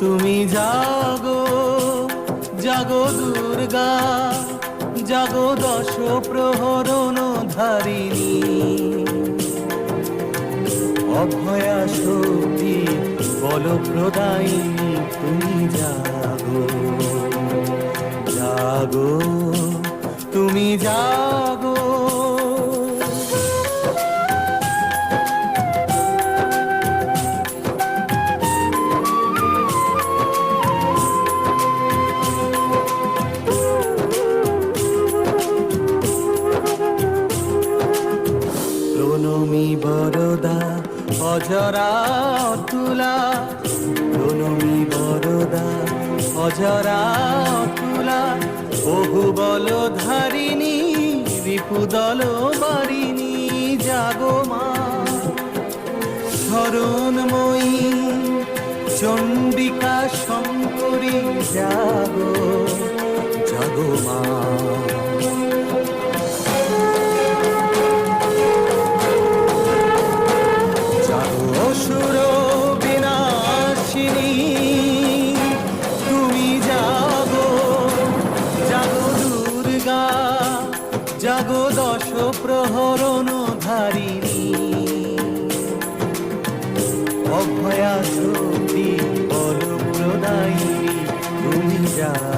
তুমি জাগো জাগো দুর্গা, জাগো দশ প্রহরণ ধারিণী অভয়া শক্তি বল প্রদায়িনী তুমি জাগো জাগো, তুমি জাগো। প্রণমী বরদা, অজরা তুলা প্রণমী বরদা, অজরা তুলা বহু বল ধারিণী রিপুদল বারিণী জাগো মা। শরণময়ী চণ্ডিকা শঙ্করী, জাগো দশ প্রহরণ ধারিণী। অভয়া শক্তি বল প্রদায়ী তুমি যা